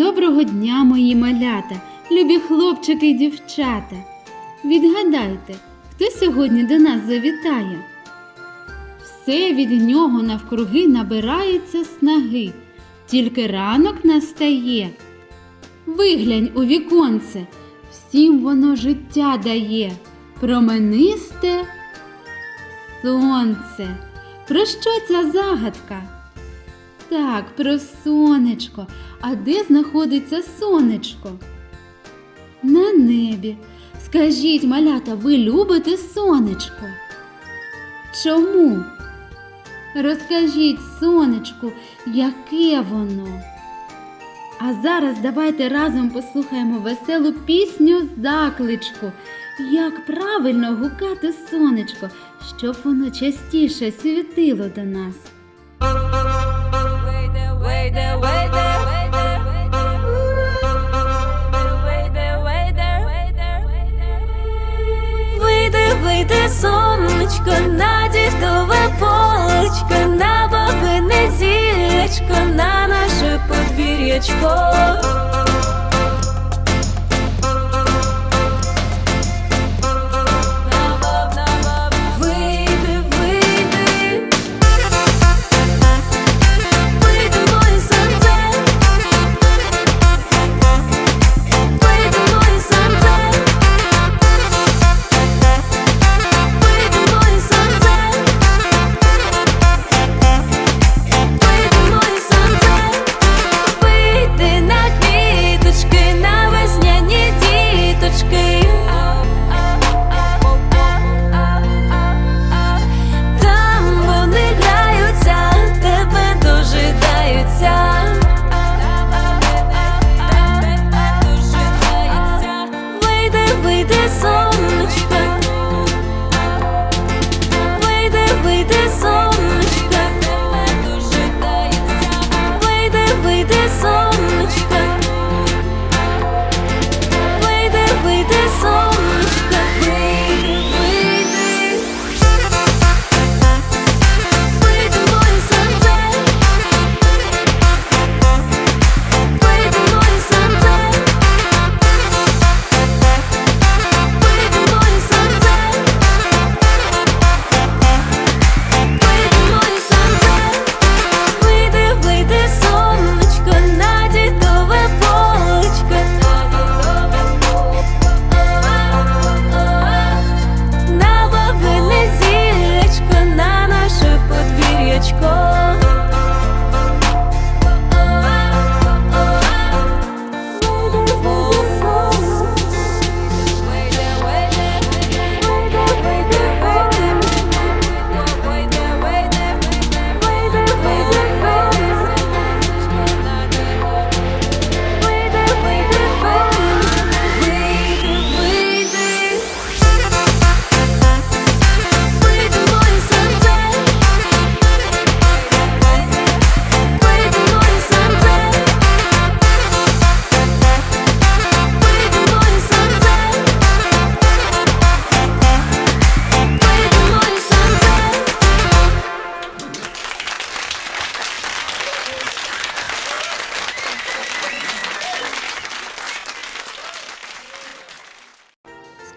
Доброго дня, мої малята, любі хлопчики й дівчата. Відгадайте, хто сьогодні до нас завітає? Все від нього навкруги набирається снаги, тільки ранок настає. Виглянь у віконце, всім воно життя дає, променисте сонце. Про що ця загадка? Так, про сонечко. А де знаходиться сонечко? На небі. Скажіть, малята, ви любите сонечко? Чому? Розкажіть сонечку, яке воно. А зараз давайте разом послухаємо веселу пісню закличку. Як правильно гукати сонечко, щоб воно частіше світило до нас. Вийде, сонечко, на полечко, на бабине зілечко, на наше подвір'ячко.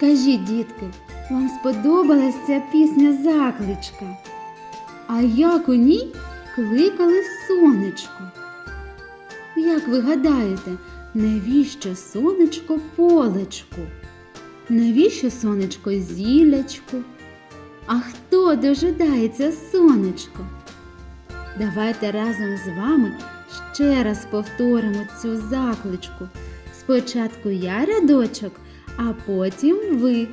Скажіть, дітки, вам сподобалась ця пісня закличка? А як у ній кликали сонечко? Як ви гадаєте, навіщо сонечко полечку? Навіщо сонечко зілячку? А хто дожидається сонечко? Давайте разом з вами ще раз повторимо цю закличку. Спочатку я рядочок, а потім ви.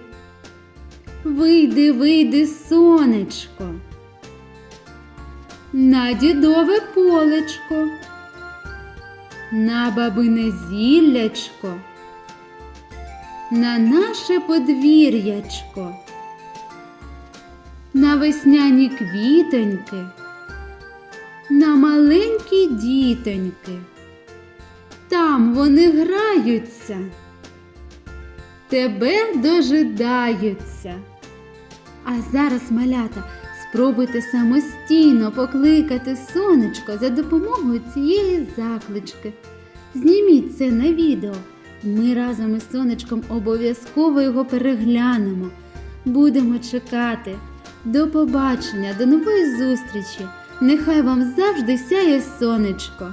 Вийди, вийди, сонечко. На дідове полечко. На бабине зіллячко. На наше подвір'ячко. На весняні квітоньки. На маленькі дітоньки. Там вони граються тебе дожидаються. А зараз, малята, спробуйте самостійно покликати сонечко за допомогою цієї заклички. Зніміть це на відео. Ми разом із сонечком обов'язково його переглянемо. Будемо чекати. До побачення, до нової зустрічі. Нехай вам завжди сяє сонечко.